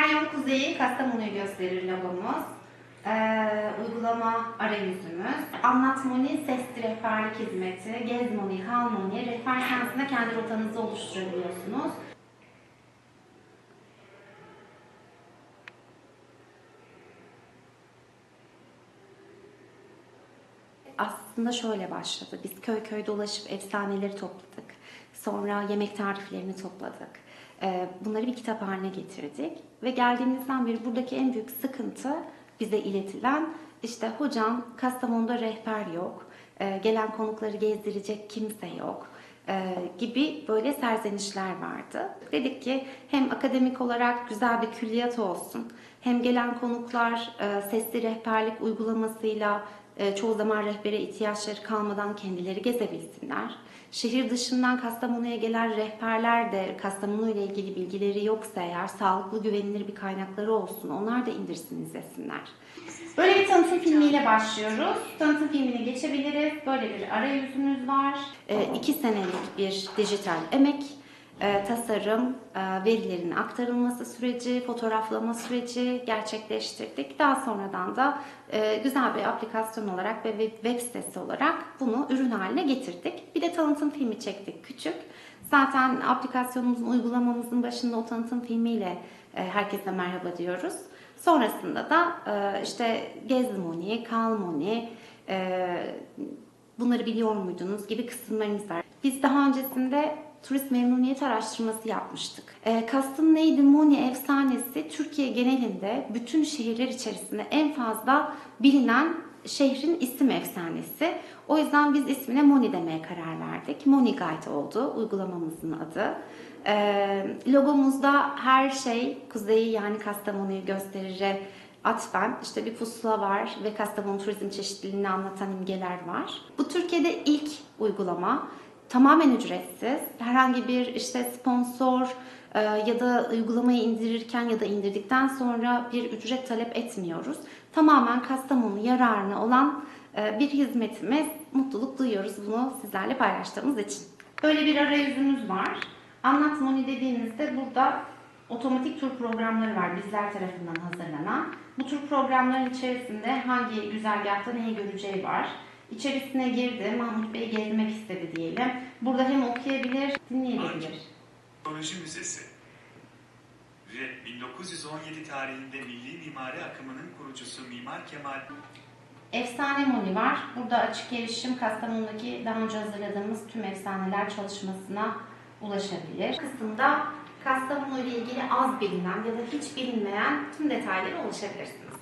Her yol kuzeyi Kastamonu'yu gösterir logomuz. Ee, uygulama arayüzümüz. Anlat Moni, Sesli Rehberlik Hizmeti, Gez Moni, Kal Moni, rehber kendisinde kendi rotanızı oluşturabiliyorsunuz. aslında şöyle başladı. Biz köy köy dolaşıp efsaneleri topladık. Sonra yemek tariflerini topladık. Ee, Bunları bir kitap haline getirdik. Ve geldiğimizden beri buradaki en büyük sıkıntı bize iletilen işte hocam Kastamonu'da rehber yok. Ee, Gelen konukları gezdirecek kimse yok e, gibi böyle serzenişler vardı. Dedik ki hem akademik olarak güzel bir külliyat olsun, hem gelen konuklar e, sesli rehberlik uygulamasıyla e, çoğu zaman rehbere ihtiyaçları kalmadan kendileri gezebilsinler. Şehir dışından Kastamonu'ya gelen rehberler de Kastamonu ile ilgili bilgileri yoksa eğer sağlıklı güvenilir bir kaynakları olsun. Onlar da indirsin izlesinler. Böyle bir tanıtım filmiyle başlıyoruz. Tanıtım filmine geçebiliriz. Böyle bir arayüzümüz var. E, iki senelik bir dijital emek, e, tasarım, e, verilerin aktarılması süreci, fotoğraflama süreci gerçekleştirdik. Daha sonradan da e, güzel bir aplikasyon olarak ve web- sitesi olarak bunu ürün haline getirdik. Bir de tanıtım filmi çektik küçük. Zaten aplikasyonumuzun, uygulamamızın başında o tanıtım filmiyle e, herkese merhaba diyoruz. Sonrasında da işte Gez Money, Kal Money, e, bunları biliyor muydunuz gibi kısımlarımız var. Biz daha öncesinde turist memnuniyet araştırması yapmıştık. E, Kastım neydi? Moni efsanesi Türkiye genelinde bütün şehirler içerisinde en fazla bilinen şehrin isim efsanesi. O yüzden biz ismine Moni demeye karar verdik. Moni Guide oldu uygulamamızın adı. E, logomuzda her şey kuzeyi yani Kastamonu'yu gösterir atfen işte bir pusula var ve Kastamonu turizm çeşitliliğini anlatan imgeler var. Bu Türkiye'de ilk uygulama. Tamamen ücretsiz. Herhangi bir işte sponsor e, ya da uygulamayı indirirken ya da indirdikten sonra bir ücret talep etmiyoruz. Tamamen Kastamonu yararına olan e, bir hizmetimiz. Mutluluk duyuyoruz bunu sizlerle paylaştığımız için. Böyle bir arayüzümüz var. Anlat Moni dediğinizde burada otomatik tur programları var bizler tarafından hazırlanan. Bu tur programların içerisinde hangi güzergahta neyi göreceği var. İçerisine girdi, Mahmut Bey gezmek istedi diyelim. Burada hem okuyabilir, dinleyebilir. Teknoloji Müzesi ve 1917 tarihinde milli mimari akımının kurucusu Mimar Kemal Efsane Moni var. Burada açık erişim Kastamonu'daki daha önce hazırladığımız tüm efsaneler çalışmasına ulaşabilir. Kısımda Kastamonu ile ilgili az bilinen ya da hiç bilinmeyen tüm detaylara ulaşabilirsiniz.